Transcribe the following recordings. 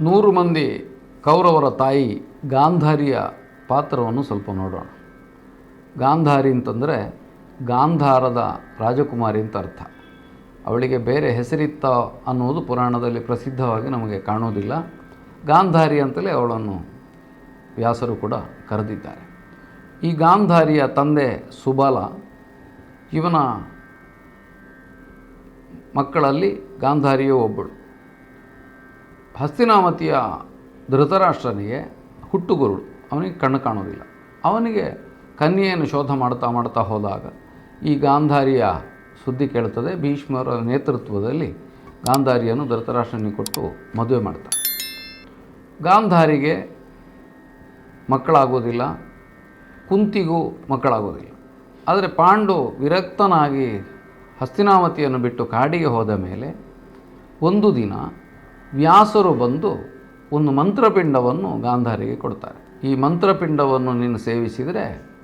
ನೂರು ಮಂದಿ ಕೌರವರ ತಾಯಿ ಗಾಂಧಾರಿಯ ಪಾತ್ರವನ್ನು ಸ್ವಲ್ಪ ನೋಡೋಣ. ಗಾಂಧಾರಿ ಅಂತಂದರೆ ಗಾಂಧಾರದ ರಾಜಕುಮಾರಿ ಅಂತ ಅರ್ಥ. ಅವಳಿಗೆ ಬೇರೆ ಹೆಸರಿತ್ತ ಅನ್ನುವುದು ಪುರಾಣದಲ್ಲಿ ಪ್ರಸಿದ್ಧವಾಗಿ ನಮಗೆ ಕಾಣೋದಿಲ್ಲ. ಗಾಂಧಾರಿ ಅಂತಲೇ ಅವಳನ್ನು ವ್ಯಾಸರು ಕೂಡ ಕರೆದಿದ್ದಾರೆ. ಈ ಗಾಂಧಾರಿಯ ತಂದೆ ಸುಬಾಲ, ಇವನ ಮಕ್ಕಳಲ್ಲಿ ಗಾಂಧಾರಿಯೂ ಒಬ್ಬಳು. ಹಸ್ತಿನಾವತಿಯ ಧೃತರಾಷ್ಟ್ರನಿಗೆ ಹುಟ್ಟುಗುರುಳು. ಅವನಿಗೆ ಕಣ್ಣು ಕಾಣೋದಿಲ್ಲ ಅವನಿಗೆ ಕನ್ಯೆಯನ್ನು ಶೋಧ ಮಾಡ್ತಾ ಮಾಡ್ತಾ ಹೋದಾಗ ಈ ಗಾಂಧಾರಿಯ ಸುದ್ದಿ ಕೇಳ್ತದೆ ಭೀಷ್ಮರ ನೇತೃತ್ವದಲ್ಲಿ ಗಾಂಧಾರಿಯನ್ನು ಧೃತರಾಷ್ಟ್ರನಿಗೆ ಕೊಟ್ಟು ಮದುವೆ ಮಾಡ್ತಾರೆ. ಗಾಂಧಾರಿಗೆ ಮಕ್ಕಳಾಗೋದಿಲ್ಲ ಕುಂತಿಗೂ ಮಕ್ಕಳಾಗೋದಿಲ್ಲ ಆದರೆ ಪಾಂಡು ವಿರಕ್ತನಾಗಿ ಹಸ್ತಿನಾವತಿಯನ್ನು ಬಿಟ್ಟು ಕಾಡಿಗೆ ಹೋದ ಮೇಲೆ ಒಂದು ದಿನ ವ್ಯಾಸರು ಬಂದು ಒಂದು ಮಂತ್ರಪಿಂಡವನ್ನು ಗಾಂಧಾರಿಗೆ ಕೊಡ್ತಾರೆ. ಈ ಮಂತ್ರಪಿಂಡವನ್ನು ನೀನು ಸೇವಿಸಿದರೆ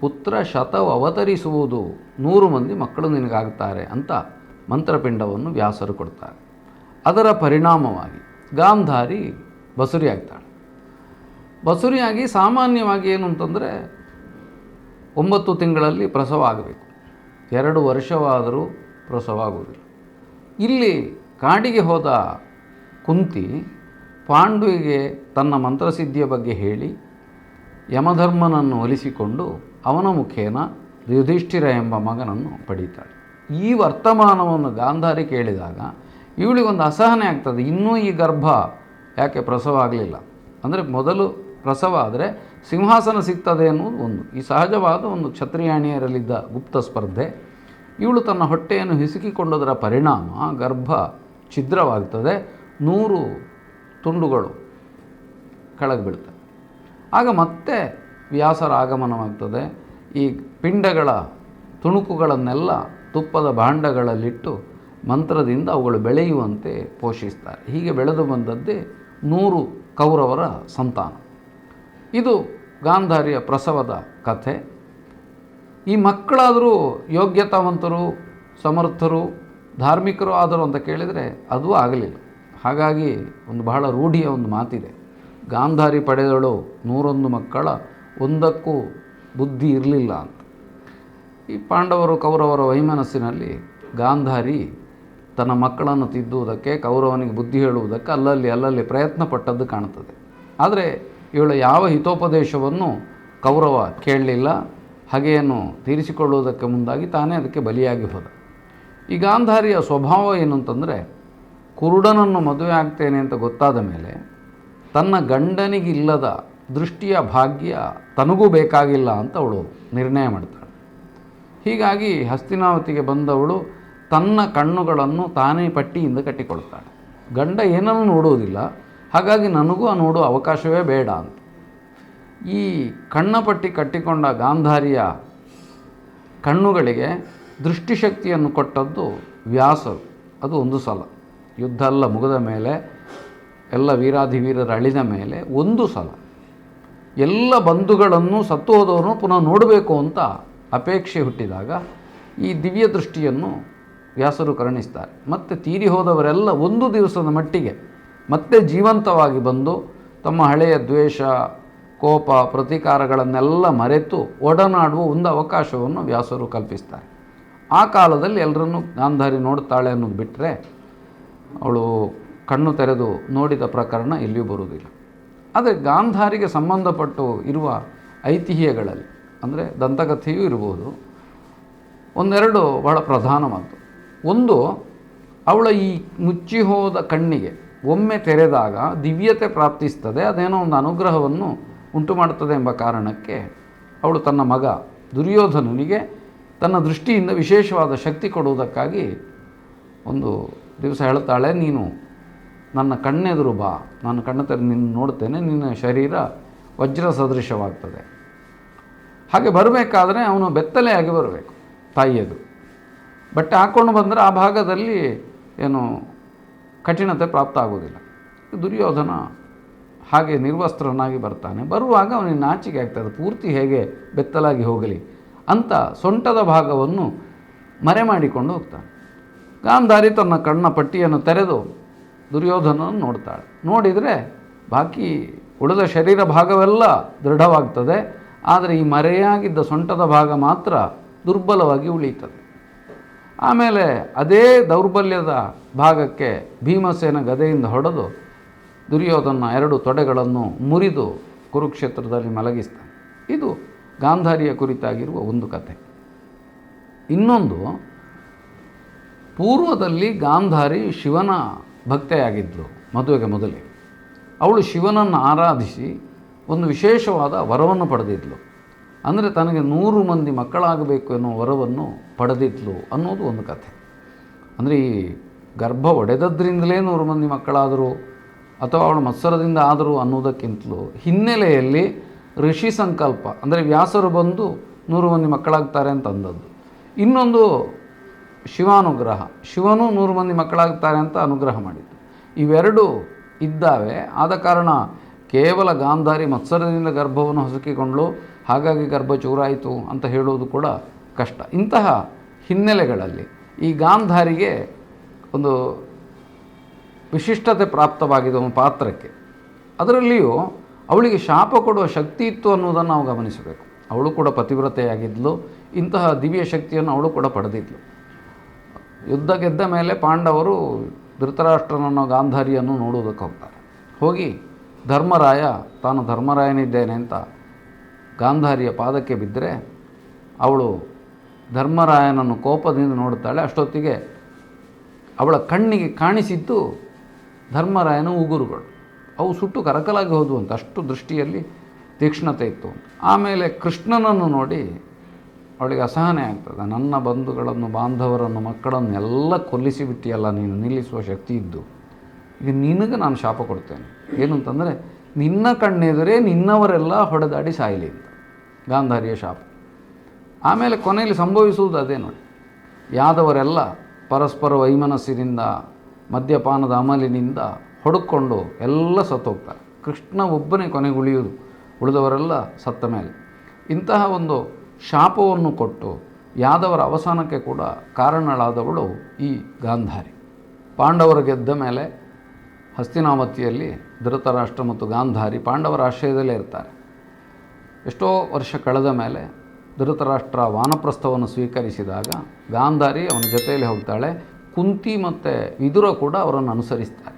ಪುತ್ರ ಶತವು ಅವತರಿಸುವುದು ನೂರು ಮಂದಿ ಮಕ್ಕಳು ನಿನಗಾಗ್ತಾರೆ ಅಂತ ಮಂತ್ರಪಿಂಡವನ್ನು ವ್ಯಾಸರು ಕೊಡ್ತಾರೆ. ಅದರ ಪರಿಣಾಮವಾಗಿ ಗಾಂಧಾರಿ ಬಸುರಿ ಆಗ್ತಾಳೆ. ಬಸುರಿಯಾಗಿ ಸಾಮಾನ್ಯವಾಗಿ ಏನು ಅಂತಂದರೆ ಒಂಬತ್ತು ತಿಂಗಳಲ್ಲಿ ಪ್ರಸವ ಆಗಬೇಕು. ಎರಡು ವರ್ಷವಾದರೂ ಪ್ರಸವ ಆಗುವುದಿಲ್ಲ. ಇಲ್ಲಿ ಕಾಡಿಗೆ ಹೋದ ಕುಂತಿ ಪಾಂಡುವಿಗೆ ತನ್ನ ಮಂತ್ರಸಿದ್ಧಿಯ ಬಗ್ಗೆ ಹೇಳಿ ಯಮಧರ್ಮನನ್ನು ಒಲಿಸಿಕೊಂಡು ಅವನ ಮುಖೇನ ಯುಧಿಷ್ಠಿರ ಎಂಬ ಮಗನನ್ನು ಪಡೀತಾಳೆ. ಈ ವರ್ತಮಾನವನ್ನು ಗಾಂಧಾರಿ ಕೇಳಿದಾಗ ಇವಳಿಗೊಂದು ಅಸಹನೆ ಆಗ್ತದೆ. ಇನ್ನೂ ಈ ಗರ್ಭ ಯಾಕೆ ಪ್ರಸವ ಆಗಲಿಲ್ಲ? ಅಂದರೆ ಮೊದಲು ಪ್ರಸವ ಆದರೆ ಸಿಂಹಾಸನ ಸಿಗ್ತದೆ ಅನ್ನೋದು ಒಂದು. ಈ ಸಹಜವಾದ ಒಂದು ಕ್ಷತ್ರಿಯಾಣಿಯರಲ್ಲಿದ್ದ ಗುಪ್ತ ಸ್ಪರ್ಧೆ. ಇವಳು ತನ್ನ ಹೊಟ್ಟೆಯನ್ನು ಹಿಸುಕಿಕೊಂಡದರ ಪರಿಣಾಮ ಗರ್ಭ ಛಿದ್ರವಾಗ್ತದೆ. ನೂರು ತುಂಡುಗಳು ಕೆಳಗೆ ಬೀಳ್ತವೆ ಆಗ ಮತ್ತೆ ವ್ಯಾಸರ ಆಗಮನವಾಗ್ತದೆ. ಈ ಪಿಂಡಗಳ ತುಣುಕುಗಳನ್ನೆಲ್ಲ ತುಪ್ಪದ ಭಾಂಡಗಳಲ್ಲಿಟ್ಟು ಮಂತ್ರದಿಂದ ಅವುಗಳು ಬೆಳೆಯುವಂತೆ ಪೋಷಿಸ್ತಾರೆ. ಹೀಗೆ ಬೆಳೆದು ಬಂದದ್ದೇ ನೂರು ಕೌರವರ ಸಂತಾನ. ಇದು ಗಾಂಧಾರಿಯ ಪ್ರಸವದ ಕಥೆ. ಈ ಮಕ್ಕಳಾದರೂ ಯೋಗ್ಯತಾವಂತರು, ಸಮರ್ಥರು, ಧಾರ್ಮಿಕರು ಆದರು ಅಂತ ಕೇಳಿದರೆ ಅದು ಆಗಲಿಲ್ಲ. ಹಾಗಾಗಿ ಒಂದು ಬಹಳ ರೂಢಿಯ ಒಂದು ಮಾತಿದೆ. ಗಾಂಧಾರಿ ಪಡೆದಳು ನೂರೊಂದು ಮಕ್ಕಳ, ಒಂದಕ್ಕೂ ಬುದ್ಧಿ ಇರಲಿಲ್ಲ ಅಂತ. ಈ ಪಾಂಡವರು ಕೌರವರ ವೈಮನಸ್ಸಿನಲ್ಲಿ ಗಾಂಧಾರಿ ತನ್ನ ಮಕ್ಕಳನ್ನು ತಿದ್ದುವುದಕ್ಕೆ, ಕೌರವನಿಗೆ ಬುದ್ಧಿ ಹೇಳುವುದಕ್ಕೆ ಅಲ್ಲಲ್ಲಿ ಅಲ್ಲಲ್ಲಿ ಪ್ರಯತ್ನ ಪಟ್ಟದ್ದು ಕಾಣುತ್ತದೆ ಆದರೆ ಇವಳ ಯಾವ ಹಿತೋಪದೇಶವನ್ನು ಕೌರವ ಕೇಳಲಿಲ್ಲ, ಹಗೆಯನ್ನು ತೀರಿಸಿಕೊಳ್ಳುವುದಕ್ಕೆ ಮುಂದಾಗಿ ತಾನೇ ಅದಕ್ಕೆ ಬಲಿಯಾಗಿ ಹೋದ. ಈ ಗಾಂಧಾರಿಯ ಸ್ವಭಾವ ಏನು ಅಂತಂದರೆ ಕುರುಡನನ್ನು ಮದುವೆ ಆಗ್ತೇನೆ ಅಂತ ಗೊತ್ತಾದ ಮೇಲೆ ತನ್ನ ಗಂಡನಿಗಿಲ್ಲದ ದೃಷ್ಟಿಯ ಭಾಗ್ಯ ತನಗೂ ಬೇಕಾಗಿಲ್ಲ ಅಂತ ಅವಳು ನಿರ್ಣಯ ಮಾಡ್ತಾಳೆ. ಹೀಗಾಗಿ ಹಸ್ತಿನಾವತಿಗೆ ಬಂದವಳು ತನ್ನ ಕಣ್ಣುಗಳನ್ನು ತಾನೇ ಪಟ್ಟಿಯಿಂದ ಕಟ್ಟಿಕೊಳ್ತಾಳೆ ಗಂಡ ಏನನ್ನು ನೋಡುವುದಿಲ್ಲ, ಹಾಗಾಗಿ ನನಗೂ ಆ ನೋಡುವ ಅವಕಾಶವೇ ಬೇಡ ಅಂತ. ಈ ಕಣ್ಣ ಪಟ್ಟಿ ಕಟ್ಟಿಕೊಂಡ ಗಾಂಧಾರಿಯ ಕಣ್ಣುಗಳಿಗೆ ದೃಷ್ಟಿಶಕ್ತಿಯನ್ನು ಕೊಟ್ಟದ್ದು ವ್ಯಾಸರು. ಅದು ಒಂದು ಸಲ. ಯುದ್ಧ ಎಲ್ಲ ಮುಗಿದ ಮೇಲೆ, ಎಲ್ಲ ವೀರಾಧಿವೀರರ ಅಳಿದ ಮೇಲೆ ಒಂದು ಸಲ ಎಲ್ಲ ಬಂಧುಗಳನ್ನು ಸತ್ತು ಹೋದವರನ್ನು ಪುನಃ ನೋಡಬೇಕು ಅಂತ ಅಪೇಕ್ಷೆ ಹುಟ್ಟಿದಾಗ ಈ ದಿವ್ಯ ದೃಷ್ಟಿಯನ್ನು ವ್ಯಾಸರು ಕರುಣಿಸ್ತಾರೆ. ಮತ್ತು ತೀರಿ ಹೋದವರೆಲ್ಲ ಒಂದು ದಿವಸದ ಮಟ್ಟಿಗೆ ಮತ್ತೆ ಜೀವಂತವಾಗಿ ಬಂದು ತಮ್ಮ ಹಳೆಯ ದ್ವೇಷ, ಕೋಪ, ಪ್ರತೀಕಾರಗಳನ್ನೆಲ್ಲ ಮರೆತು ಒಡನಾಡುವ ಒಂದು ಅವಕಾಶವನ್ನು ವ್ಯಾಸರು ಕಲ್ಪಿಸ್ತಾರೆ. ಆ ಕಾಲದಲ್ಲಿ ಎಲ್ಲರನ್ನೂ ಗಾಂಧಾರಿ ನೋಡ್ತಾಳೆ ಅನ್ನೋದು ಬಿಟ್ಟರೆ ಅವಳು ಕಣ್ಣು ತೆರೆದು ನೋಡಿದ ಪ್ರಕರಣ ಎಲ್ಲಿಯೂ ಬರುವುದಿಲ್ಲ. ಆದರೆ ಗಾಂಧಾರಿಗೆ ಸಂಬಂಧಪಟ್ಟು ಇರುವ ಐತಿಹ್ಯಗಳಲ್ಲಿ, ಅಂದರೆ ದಂತಕಥೆಯೂ ಇರಬಹುದು, ಒಂದೆರಡು ಬಹಳ ಪ್ರಧಾನವಾದ್ದು. ಒಂದು, ಅವಳ ಈ ಮುಚ್ಚಿ ಹೋದ ಕಣ್ಣಿಗೆ ಒಮ್ಮೆ ತೆರೆದಾಗ ದಿವ್ಯತೆ ಪ್ರಾಪ್ತಿಸ್ತದೆ, ಅದೇನೋ ಒಂದು ಅನುಗ್ರಹವನ್ನು ಉಂಟು ಮಾಡುತ್ತದೆ ಎಂಬ ಕಾರಣಕ್ಕೆ ಅವಳು ತನ್ನ ಮಗ ದುರ್ಯೋಧನನಿಗೆ ತನ್ನ ದೃಷ್ಟಿಯಿಂದ ವಿಶೇಷವಾದ ಶಕ್ತಿ ಕೊಡುವುದಕ್ಕಾಗಿ ಒಂದು ದಿವಸ ಹೇಳ್ತಾಳೆ, ನೀನು ನನ್ನ ಕಣ್ಣೆದುರು ಬಾ. ನನ್ನ ತೆರೆ ನಿನ್ನ ನೋಡ್ತೇನೆ. ನಿನ್ನ ಶರೀರ ವಜ್ರ ಸದೃಶವಾಗ್ತದೆ. ಹಾಗೆ ಬರಬೇಕಾದ್ರೆ ಅವನು ಬೆತ್ತಲೆಯಾಗಿ ಬರಬೇಕು ತಾಯಿಯದು. ಬಟ್ಟೆ ಹಾಕ್ಕೊಂಡು ಬಂದರೆ ಆ ಭಾಗದಲ್ಲಿ ಏನು ಕಠಿಣತೆ ಪ್ರಾಪ್ತ ಆಗೋದಿಲ್ಲ ದುರ್ಯೋಧನ ಹಾಗೆ ನಿರ್ವಸ್ತ್ರನಾಗಿ ಬರ್ತಾನೆ. ಬರುವಾಗ ಅವನಿಗೆ ನಾಚಿಕೆ ಆಗ್ತದೆ ಪೂರ್ತಿ ಹೇಗೆ ಬೆತ್ತಲಾಗಿ ಹೋಗಲಿ ಅಂತ ಸೊಂಟದ ಭಾಗವನ್ನು ಮರೆ ಮಾಡಿಕೊಂಡು ಹೋಗ್ತಾನೆ. ಗಾಂಧಾರಿ ತನ್ನ ಕಣ್ಣ ಪಟ್ಟಿಯನ್ನು ತೆರೆದು ದುರ್ಯೋಧನನ್ನು ನೋಡ್ತಾಳೆ. ನೋಡಿದರೆ ಬಾಕಿ ಉಳಿದ ಶರೀರ ಭಾಗವೆಲ್ಲ ದೃಢವಾಗ್ತದೆ, ಆದರೆ ಈ ಮರೆಯಾಗಿದ್ದ ಸೊಂಟದ ಭಾಗ ಮಾತ್ರ ದುರ್ಬಲವಾಗಿ ಉಳಿಯುತ್ತದೆ. ಆಮೇಲೆ ಅದೇ ದೌರ್ಬಲ್ಯದ ಭಾಗಕ್ಕೆ ಭೀಮಸೇನ ಗದೆಯಿಂದ ಹೊಡೆದು ದುರ್ಯೋಧನ ಎರಡು ತೊಡೆಗಳನ್ನು ಮುರಿದು ಕುರುಕ್ಷೇತ್ರದಲ್ಲಿ ಮಲಗಿಸ್ತಾನೆ. ಇದು ಗಾಂಧಾರಿಯ ಕುರಿತಾಗಿರುವ ಒಂದು ಕಥೆ. ಇನ್ನೊಂದು ಪೂರ್ವದಲ್ಲಿ ಗಾಂಧಾರಿ ಶಿವನ ಭಕ್ತೆಯಾಗಿದ್ದಳು ಮದುವೆಗೆ ಮೊದಲೇ ಅವಳು ಶಿವನನ್ನು ಆರಾಧಿಸಿ ಒಂದು ವಿಶೇಷವಾದ ವರವನ್ನು ಪಡೆದಿದ್ಲು. ಅಂದರೆ ತನಗೆ ನೂರು ಮಂದಿ ಮಕ್ಕಳಾಗಬೇಕು ಎನ್ನುವ ವರವನ್ನು ಪಡೆದಿದ್ಲು ಅನ್ನೋದು ಒಂದು ಕಥೆ. ಅಂದರೆ ಈ ಗರ್ಭ ಒಡೆದದ್ರಿಂದಲೇ ನೂರು ಮಂದಿ ಮಕ್ಕಳಾದರು, ಅಥವಾ ಅವಳು ಮತ್ಸರದಿಂದ ಆದರು ಅನ್ನೋದಕ್ಕಿಂತಲೂ ಹಿನ್ನೆಲೆಯಲ್ಲಿ ಋಷಿ ಸಂಕಲ್ಪ, ಅಂದರೆ ವ್ಯಾಸರು ಬಂದು ನೂರು ಮಂದಿ ಮಕ್ಕಳಾಗ್ತಾರೆ ಅಂತ ಅಂದದ್ದು ಇನ್ನೊಂದು ಶಿವಾನುಗ್ರಹ. ಶಿವನು ನೂರು ಮಂದಿ ಮಕ್ಕಳಾಗ್ತಾರೆ ಅಂತ ಅನುಗ್ರಹ ಮಾಡಿದ್ದು. ಇವೆರಡು ಇದ್ದಾವೆ. ಆದ ಕಾರಣ ಕೇವಲ ಗಾಂಧಾರಿ ಮತ್ಸರದಿಂದ ಗರ್ಭವನ್ನು ಹಸುಕಿಕೊಂಡಳು. ಹಾಗಾಗಿ ಗರ್ಭ ಚೂರಾಯಿತು ಅಂತ ಹೇಳುವುದು ಕೂಡ ಕಷ್ಟ. ಇಂತಹ ಹಿನ್ನೆಲೆಗಳಲ್ಲಿ ಈ ಗಾಂಧಾರಿಗೆ ಒಂದು ವಿಶಿಷ್ಟತೆ ಪ್ರಾಪ್ತವಾಗಿದೆ ಒಂದು ಪಾತ್ರಕ್ಕೆ. ಅದರಲ್ಲಿಯೂ ಅವಳಿಗೆ ಶಾಪ ಕೊಡುವ ಶಕ್ತಿ ಇತ್ತು ಅನ್ನೋದನ್ನು ನಾವು ಗಮನಿಸಬೇಕು. ಅವಳು ಕೂಡ ಪತಿವ್ರತೆಯಾಗಿದ್ಲು. ಇಂತಹ ದಿವ್ಯ ಶಕ್ತಿಯನ್ನು ಅವಳು ಕೂಡ ಪಡೆದಿದ್ಲು. ಯುದ್ಧ ಗೆದ್ದ ಮೇಲೆ ಪಾಂಡವರು ಧೃತರಾಷ್ಟ್ರನನ್ನು ಗಾಂಧಾರಿಯನ್ನು ನೋಡುವುದಕ್ಕೆ ಹೋಗ್ತಾರೆ. ಹೋಗಿ ಧರ್ಮರಾಯ, ತಾನು ಧರ್ಮರಾಯನಿದ್ದೇನೆ ಅಂತ ಗಾಂಧಾರಿಯ ಪಾದಕ್ಕೆ ಬಿದ್ದರೆ ಅವಳು ಧರ್ಮರಾಯನನ್ನು ಕೋಪದಿಂದ ನೋಡುತ್ತಾಳೆ. ಅಷ್ಟೊತ್ತಿಗೆ ಅವಳ ಕಣ್ಣಿಗೆ ಕಾಣಿಸಿದ್ದು ಧರ್ಮರಾಯನ ಉಗುರುಗಳು. ಅವು ಸುಟ್ಟು ಕರಕಲಾಗಿ ಹೋದವು ಅಂತ. ಅಷ್ಟು ದೃಷ್ಟಿಯಲ್ಲಿ ತೀಕ್ಷ್ಣತೆ ಇತ್ತು ಆಮೇಲೆ ಕೃಷ್ಣನನ್ನು ನೋಡಿ ಅವಳಿಗೆ ಅಸಹನೆ ಆಗ್ತದೆ. ನನ್ನ ಬಂಧುಗಳನ್ನು, ಬಾಂಧವರನ್ನು ಮಕ್ಕಳನ್ನು ಎಲ್ಲ ಕೊಲ್ಲಿಸಿಬಿಟ್ಟಿಯಲ್ಲ ನೀನು, ನಿಲ್ಲಿಸುವ ಶಕ್ತಿ ಇದ್ದು. ಈಗ ನಿನಗೆ ನಾನು ಶಾಪ ಕೊಡ್ತೇನೆ. ಏನು ಅಂತಂದರೆ ನಿನ್ನ ಕಣ್ಣೆದುರೇ ನಿನ್ನವರೆಲ್ಲ ಹೊಡೆದಾಡಿ ಸಾಯಲಿ ಅಂತ. ಗಾಂಧಾರಿಯ ಶಾಪ. ಆಮೇಲೆ ಕೊನೆಯಲ್ಲಿ ಸಂಭವಿಸುವುದು ಅದೇ ನೋಡಿ. ಯಾದವರೆಲ್ಲ ಪರಸ್ಪರ ವೈಮನಸ್ಸಿನಿಂದ, ಮದ್ಯಪಾನದ ಅಮಲಿನಿಂದ ಹೊಡ್ಕೊಂಡು ಎಲ್ಲ ಸತ್ತೋಗ್ತಾರೆ. ಕೃಷ್ಣ ಒಬ್ಬನೇ ಕೊನೆಗೆ ಉಳಿಯುವುದು ಉಳಿದವರೆಲ್ಲ ಸತ್ತ ಮೇಲೆ. ಇಂತಹ ಒಂದು ಶಾಪವನ್ನು ಕೊಟ್ಟು ಯಾದವರ ಅವಸಾನಕ್ಕೆ ಕೂಡ ಕಾರಣಳಾದವಳು ಈ ಗಾಂಧಾರಿ. ಪಾಂಡವರು ಗೆದ್ದ ಮೇಲೆ ಹಸ್ತಿನಾವತಿಯಲ್ಲಿ ಧೃತರಾಷ್ಟ್ರ ಮತ್ತು ಗಾಂಧಾರಿ ಪಾಂಡವರ ಆಶ್ರಯದಲ್ಲೇ ಇರ್ತಾರೆ. ಎಷ್ಟೋ ವರ್ಷ ಕಳೆದ ಮೇಲೆ ಧೃತರಾಷ್ಟ್ರ ವಾನಪ್ರಸ್ಥವನ್ನು ಸ್ವೀಕರಿಸಿದಾಗ ಗಾಂಧಾರಿ ಅವನ ಜೊತೆಯಲ್ಲಿ ಹೋಗ್ತಾಳೆ. ಕುಂತಿ ಮತ್ತು ವಿದುರ ಕೂಡ ಅವರನ್ನು ಅನುಸರಿಸ್ತಾರೆ.